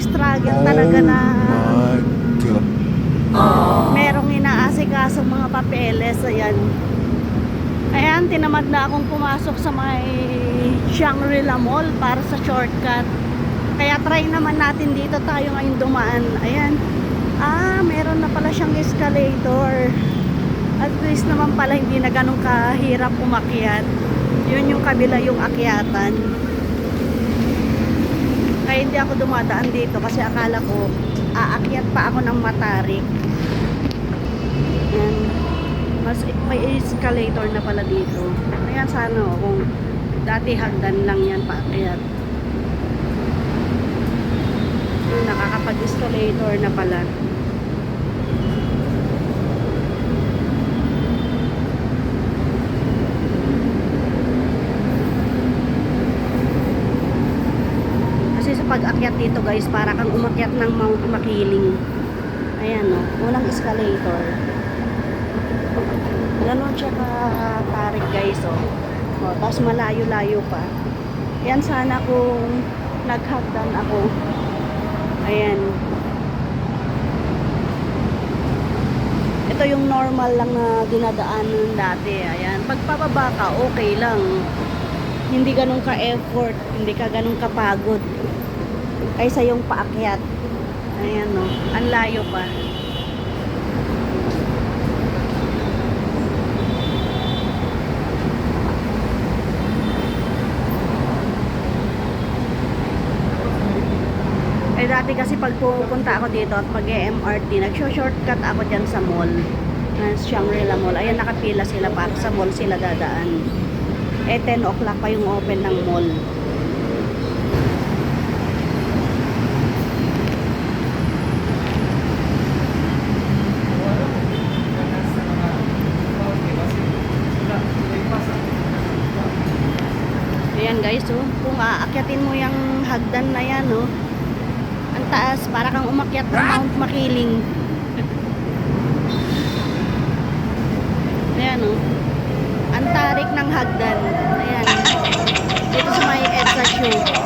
struggle talaga na my God. merong inaasikaso mga papeles. Ayan. Ayan, tinamad na akong pumasok sa may Shangri-La Mall para sa shortcut. Kaya try naman natin dito tayo ngayon dumaan. Ayan. Ah, meron na pala siyang escalator. At least naman pala hindi na ganun kahirap umakyat. Yun yung kabila yung akyatan. Kaya hindi ako dumadaan dito kasi akala ko aakyat pa ako ng matarik. Ayan. Mas may escalator na pala dito. Ayan sana kung dati hagdan lang yan paakyat. Nakakapag-escalator na pala. Kasi sa pag-akyat dito guys, para kang umakyat ng Mount Makiling. Ayan o, walang escalator. Ganon siya ka-tarik guys o. o tapos malayo-layo pa. Yan sana kung naghagdan ako. Ayan. Ito yung normal lang na dinadaanan dati. Ayan. Pagpababa ka, okay lang. Hindi ganun ka-effort. Hindi ka ganun kapagod. Kaysa yung paakyat. Ayan no. Ang layo pa. Eh dati kasi pag pupunta ako dito at mag MRT, nagsho-shortcut ako dyan sa mall. Uh, Shangri-La Mall. Ayan, nakapila sila para sa mall sila dadaan. Eh, 10 o'clock pa yung open ng mall. Ayan guys, oh. Kung aakyatin mo yung hagdan na yan, oh. Ang taas, para kang umakyat ng Mount Makiling. Ayan, oh. Ang tarik ng hagdan. Ayan. Dito sa may EDSA show.